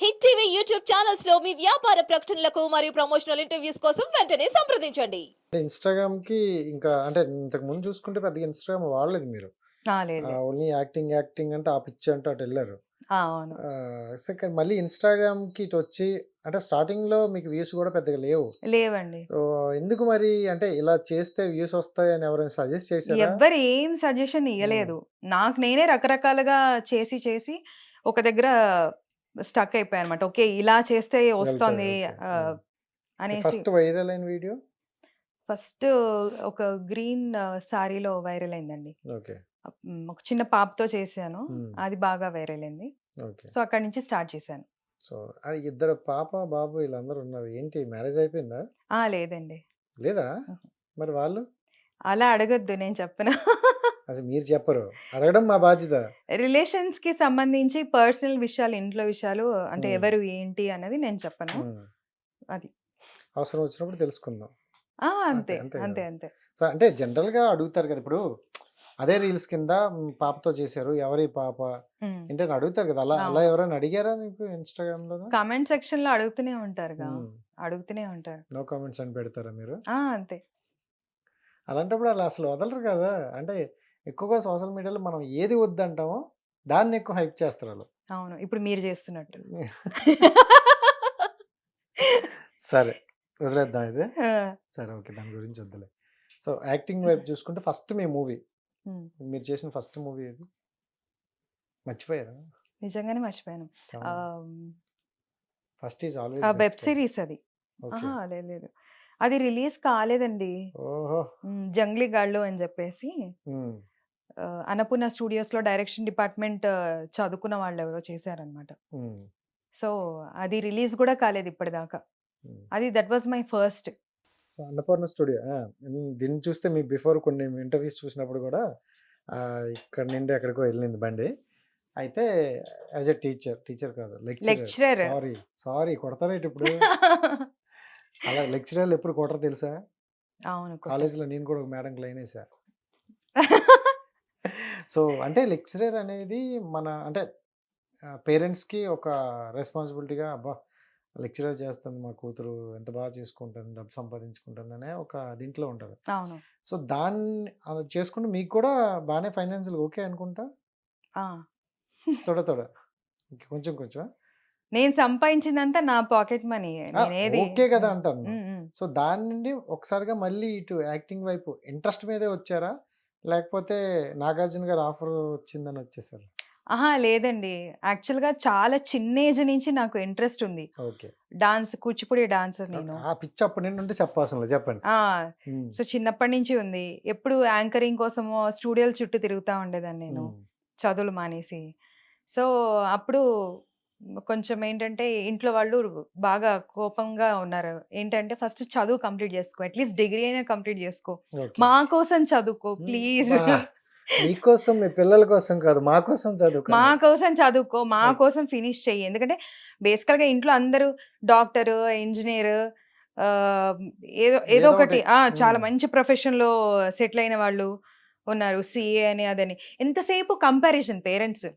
Hit TV YouTube ఛానల్స్లో మీ వ్యాపార ప్రకటనలకు మరియు ప్రమోషనల్ ఇంటర్వ్యూస్ కోసం వెంటనే సంప్రదించండి. ఇన్స్టాగ్రామ్కి ఇంకా అంటే ఇంతకు ముందు చూసుకుంటే పెద్దగా ఇన్స్టాగ్రామ్ వాడలేదు మీరు. ఆ. ఓన్లీ యాక్టింగ్ యాక్టింగ్ అంటే ఆ పిచ్చి అంటే అటు వెళ్ళారు. ఆ, అవును. సెకండ్ మళ్ళీ ఇన్స్టాగ్రామ్కి ఇటు వచ్చి అంటే స్టార్టింగ్లో మీకు వ్యూస్ కూడా పెద్దగా లేవు. లేవండి. సో ఎందుకు మరి అంటే ఇలా చేస్తే వ్యూస్ వస్తాయని ఎవరైనా సజెస్ట్ చేశారా? ఎవ్వరు ఏం సజెషన్ ఇవ్వలేదు నాకు నేనే రకరకాలుగా చేసి చేసి ఒక దగ్గర స్టక్ అయిపోయాను అనమాట ఓకే ఇలా చేస్తే వస్తుంది అనేసి ఫస్ట్ వైరల్ అయిన వీడియో? ఫస్ట్ ఒక గ్రీన్ సారీలో వైరల్ అయిందండి. ఓకే. ఒక చిన్న పాపతో చేశాను. అది బాగా వైరల్ అయింది. ఓకే. సో అక్కడి నుంచి స్టార్ట్ చేశాను. సో ఇద్దరు పాప బాబు వీళ్ళందరూ ఉన్నారు. ఏంటి మ్యారేజ్ అయిపోయిందా? ఆ లేదండి. లేదా. మరి వాళ్ళు? అలా అడగద్దు నేను చెప్పను. అసలు మీరు చెప్పరు. అడగడం మా బాధ్యత. రిలేషన్స్కి సంబంధించి పర్సనల్ విషయాలు ఇంట్లో విషయాలు అంటే. ఎవరు ఏంటి అన్నది నేను చెప్పను. అది. అవసరం వచ్చినప్పుడు తెలుసుకుందాం. ఆ! అంతే అంతే అంతే అంటే జనరల్గా అడుగుతారు కదా ఇప్పుడు అదే రీల్స్ కింద పాపతో చేశారు ఎవరి పాప ఏంటని అడుగుతారు కదా. అలా అలా. ఎవరైనా అడిగారా మీకు ఇన్స్టాగ్రామ్లో కామెంట్ సెక్షన్లో అడుగుతూనే ఉంటారుగా అడుగుతూనే ఉంటారు. నో కామెంట్స్ అని పెడతారా మీరు? ఆ! అంతే. అలాంటప్పుడు అలా అసలు వదలరు కదా. అంటే ఎక్కువగా సోషల్ మీడియాలో మనం ఏది వద్దంటామో దాన్ని ఎక్కువ హైప్ చేస్తారు వాళ్ళు. అవును. ఇప్పుడు మీరు చేస్తున్నట్టు. సరే. వదిలేద్దాం ఇది. ఆ, సరే ఓకే. దాని గురించి వద్దులే. సో యాక్టింగ్ వైపు చూసుకుంటే ఫస్ట్ మీ మూవీ. మీరు చేసిన ఫస్ట్ మూవీ ఏది? మర్చిపోయారా? నిజంగానే మర్చిపోయాను. First is web always series అది. లేదు లేదు. అది రిలీజ్ కాలేదండి. జంగ్లీ గాళ్ళు అని చెప్పేసి. అన్నపూర్ణ స్టూడియోస్లో డైరెక్షన్ డిపార్ట్మెంట్ చదువుకున్న వాళ్ళు ఎవరో చేశారనమాట. సో అది రిలీజ్ కూడా కాలేదు ఇప్పటిదాకా. అది that was my first. So Annapurna studio దీన్ని చూస్తే మీకు బిఫోర్ కొన్ని ఇంటర్వ్యూస్ చూసినప్పుడు కూడా ఇక్కడ నుండి ఎక్కడికో వెళ్ళింది బండి. అయితే యాజ్ ఎ టీచర్ టీచర్ కాదు. లెక్చరర్. సారీ సారీ కొడతారేంటి ఇప్పుడు? అలా లెక్చరర్లు ఎప్పుడు కొడతారు తెలుసా? అవును కాలేజీలో నేను కూడా ఒక మేడం లైన్ వేసా. సో అంటే లెక్చరర్ అనేది మన అంటే పేరెంట్స్కి ఒక రెస్పాన్సిబిలిటీగా అబ్బా! లెక్చరర్ చేస్తుంది మా కూతురు ఎంత బాగా చేసుకుంటుంది డబ్బు సంపాదించుకుంటుంది అనే ఒక దీంట్లో ఉంటుంది. అవును. సో దాన్ని అది చేసుకుంటే మీకు కూడా బాగానే ఫైనాన్షియల్ ఓకే అనుకుంటా. తొడ తొడ. కొంచెం కొంచెం నేను సంపాదించిందంతా నా పాకెట్ మనీ. ఓకే కదా అంటాను. సో దాని నుండి ఒకసారిగా మళ్ళీ ఇటు యాక్టింగ్ వైపు ఇంట్రెస్ట్ మీదే వచ్చారా? లేకపోతే నాగార్జున గారు ఆఫర్ వచ్చిందని వచ్చేసారు. ఆహా లేదండి. యాక్చువల్గా చాలా చిన్న ఏజ్ నుంచి నాకు ఇంట్రెస్ట్ ఉంది. ఓకే. డాన్స్ కూచిపూడి డాన్సర్ నేను. ఆ పిచ్చి అప్పటి నుండి ఉంటే చెప్పాల్సిన లేదు, చెప్పండి. ఆ ఉమ్, సో చిన్నప్పటి నుంచి ఉంది. ఎప్పుడు యాంకరింగ్ కోసము స్టూడియోల చుట్టూ తిరుగుతూ ఉండేదాన్ని నేను. ఉమ్, చదువులు మానేసి. సో అప్పుడు కొంచెం ఏంటంటే ఇంట్లో వాళ్ళు బాగా కోపంగా ఉన్నారు ఏంటంటే ఫస్ట్ చదువు కంప్లీట్ చేసుకో అట్లీస్ట్ డిగ్రీ అయినా కంప్లీట్ చేసుకో. మా కోసం చదువుకో ప్లీజ్ మీకోసం మీ పిల్లల కోసం కాదు మా కోసం చదువుకో మా కోసం చదువుకో మా. కోసం ఫినిష్ చెయ్యి ఎందుకంటే బేసికల్గా ఇంట్లో అందరూ డాక్టర్ ఇంజనీర్ ఏదో ఏదో ఒకటి చాలా. మంచి ప్రొఫెషన్లో సెటిల్ అయిన వాళ్ళు ఉన్నారు సిఏ అని అదని. ఎంతసేపు కంపారిజన్ పేరెంట్స్.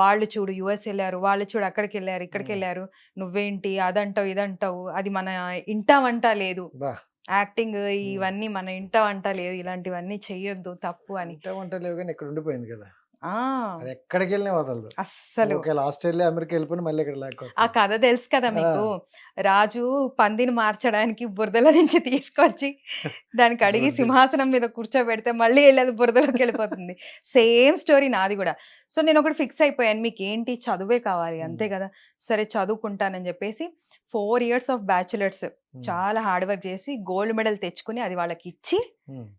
వాళ్ళు చూడు యుఎస్ వెళ్ళారు వాళ్ళు చూడు అక్కడికి వెళ్ళారు ఇక్కడికి. వెళ్ళారు. నువ్వేంటి? అదంటావు ఇదంటావు. అది మన ఇంట వంట లేదు. యాక్టింగ్ ఇవన్నీ మన ఇంట వంట లేదు. ఇలాంటివన్నీ చెయ్యొద్దు తప్పు అని. ఇంట వంట లేవు కానీ ఇక్కడ ఉండిపోయింది కదా! అది ఎక్కడికి వెళ్ళినా వదలదు. అస్సలు. ఆస్ట్రేలియా అమెరికా వెళ్ళిపోయి మళ్ళీ ఇక్కడ ఆ లేకపోతే కథ తెలుసు కదా మీకు. రాజు పందిని మార్చడానికి బురదల నుంచి తీసుకొచ్చి దానికి అడిగి. సింహాసనం మీద కూర్చోబెడితే మళ్ళీ వెళ్ళదు బురదలోకి వెళ్ళిపోతుంది. సేమ్ స్టోరీ నాది కూడా. సో నేను ఒకటి ఫిక్స్ అయిపోయాను. మీకు ఏంటి చదువే కావాలి. అంతే కదా. సరే చదువుకుంటానని చెప్పేసి ఫోర్ ఇయర్స్ ఆఫ్ బ్యాచులర్స్ చాలా హార్డ్ వర్క్ చేసి గోల్డ్ మెడల్ తెచ్చుకుని అది వాళ్ళకి ఇచ్చి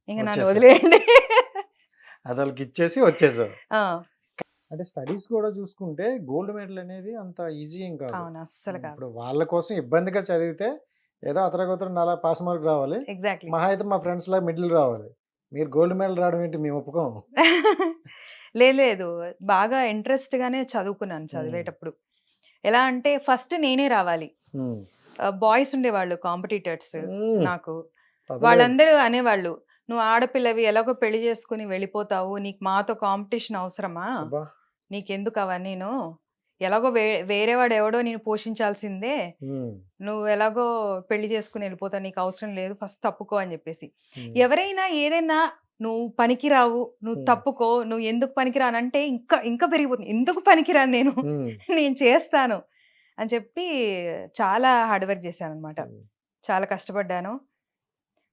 ఇంకా నన్ను వదిలేయండి. అది వాళ్ళకి ఇచ్చేసి వచ్చేసావు ఆ, అంటే స్టడీస్ కూడా చూసుకుంటే గోల్డ్ మెడల్ అనేది అంత ఈజీ ఏం కాదు. అవును అస్సలు కాదు. ఇప్పుడు వాళ్ళ కోసం ఇబ్బందిగా చదివితే ఏదో అతరగొతర నాలా పాస్ మార్క్ రావాలి. ఎగ్జాక్ట్లీ. మహా అయితే మా ఫ్రెండ్స్ లా మిడిల్ రావాలి. మీరు గోల్డ్ మెడల్ రావడం ఏంటి? మేము ఒప్పుకోము. లేదు లేదు. బాగా ఇంట్రెస్ట్ గానే చదువుకున్నాను చదివేటప్పుడు. ఎలా అంటే ఫస్ట్ నేనే రావాలి. బాయ్స్ ఉండేవాళ్ళు కాంపిటీటర్స్. నాకు. వాళ్ళందరూ అనేవాళ్ళు నువ్వు ఆడపిల్లవి ఎలాగో పెళ్ళి చేసుకుని వెళ్ళిపోతావు నీకు మాతో కాంపిటీషన్ అవసరమా. నీకెందుకు అవన్నీను? ఎలాగో వే వేరే వాడు ఎవడో నేను పోషించాల్సిందే. నువ్వు ఎలాగో పెళ్ళి చేసుకుని వెళ్ళిపోతావు నీకు అవసరం లేదు ఫస్ట్ తప్పుకో అని చెప్పేసి. ఎవరైనా ఏదైనా నువ్వు పనికిరావు నువ్వు. తప్పుకో నువ్వు ఎందుకు పనికిరాను? అంటే ఇంకా ఇంకా పెరిగిపోతుంది. ఎందుకు పనికిరాను నేను? నేను చేస్తాను అని చెప్పి చాలా హార్డ్ వర్క్ చేశాను అనమాట. చాలా కష్టపడ్డాను.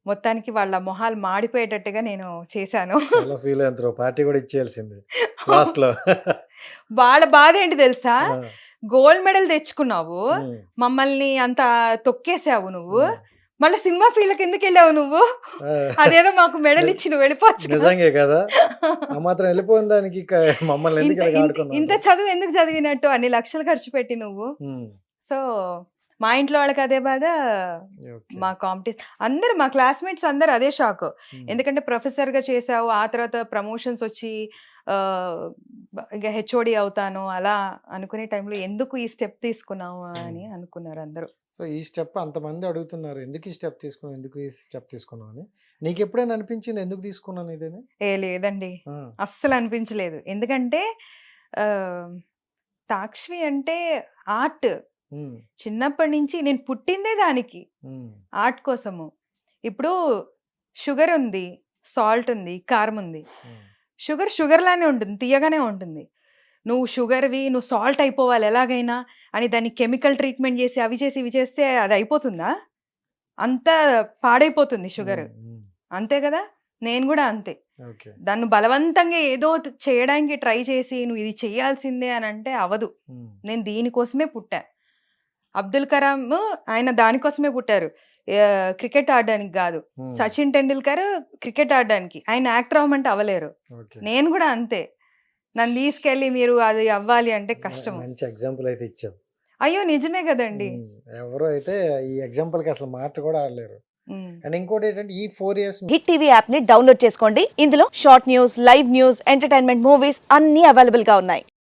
మొత్తానికి వాళ్ళ మొహాలు మాడిపోయేటట్టుగా నేను చేశాను. చాలా ఫీల్ అయ్యారు పార్టీ కూడా ఇచ్చేయాల్సింది లాస్ట్లో వాళ్ళ బాధ ఏంటి తెలుసా? గోల్డ్ మెడల్ తెచ్చుకున్నావు మమ్మల్ని అంత తొక్కేసావు నువ్వు. మళ్ళీ సినిమా ఫీల్డ్ ఎందుకు వెళ్ళావు నువ్వు? అదేదో మాకు మెడల్ ఇచ్చి నువ్వు వెళ్ళిపోవచ్చు కదా. నిజంగే కదా? ఆ మాత్రం వెళ్ళిపోయిన దానికి మమ్మల్ని ఎందుకు ఇంత- చదువు ఎందుకు చదివినట్టు? అన్ని లక్షలు ఖర్చు పెట్టి నువ్వు. సో మా ఇంట్లో వాళ్ళకి అదే బాధ. మా కాంపిటీషన్ అందరు మా క్లాస్మేట్స్ అందరు అదే షాక్ ఎందుకంటే ప్రొఫెసర్గా చేసావు ఆ తర్వాత ప్రమోషన్స్ వచ్చి ఇంకా హెచ్ఓడి అవుతాను అలా అనుకునే టైంలో ఎందుకు ఈ స్టెప్ తీసుకున్నావు అని అనుకున్నారు అందరూ. సో ఈ స్టెప్ అంతమంది అడుగుతున్నారు ఎందుకు ఈ స్టెప్ తీసుకున్నావు ఎందుకు ఈ స్టెప్ తీసుకున్నావు అని. నీకు ఎప్పుడైనా అనిపించింది ఎందుకు తీసుకున్నాను ఇదేని ఏ లేదండి. అస్సలు అనిపించలేదు. ఎందుకంటే ఆ, తాక్ష్వి అంటే ఆర్ట్. చిన్నప్పటి నుంచి నేను పుట్టిందే దానికి. ఆర్ట్ కోసము. ఇప్పుడు షుగర్ ఉంది సాల్ట్ ఉంది కారం ఉంది. షుగర్ షుగర్ లానే ఉంటుంది తీయగానే ఉంటుంది. నువ్వు షుగర్వి నువ్వు సాల్ట్ అయిపోవాలి ఎలాగైనా అని దాన్ని కెమికల్ ట్రీట్మెంట్ చేసి అవి చేసి ఇవి చేస్తే అది అయిపోతుందా? అంత పాడైపోతుంది షుగర్. అంతే కదా? నేను కూడా అంతే. దాన్ని బలవంతంగా ఏదో చేయడానికి ట్రై చేసి నువ్వు ఇది చేయాల్సిందే అని అంటే అవదు. నేను దీనికోసమే పుట్టా. అబ్దుల్ కలాం ఆయన దానికోసమే పుట్టారు. క్రికెట్ ఆడడానికి కాదు. సచిన్ టెండూల్కర్ క్రికెట్ ఆడడానికి. ఆయన యాక్టర్ అవ్వమంటే అవ్వలేరు. నేను కూడా అంతే. నన్ను తీసుకెళ్ళి మీరు అది అవ్వాలి అంటే కష్టం. మంచి ఎగ్జాంపుల్ అయితే ఇచ్చావు. అయ్యో నిజమే కదండి. ఎవరు అయితే ఈ ఎగ్జాంపుల్కి అసలు మాట కూడా ఆడలేరు. అండ్ ఇంకోటి ఏంటంటే ఈ ఫోర్ ఇయర్స్ హిట్ టీవీ యాప్ని డౌన్లోడ్ చేసుకోండి. ఇందులో short news live news entertainment movies అన్ని అవైలబుల్గా ఉన్నాయి.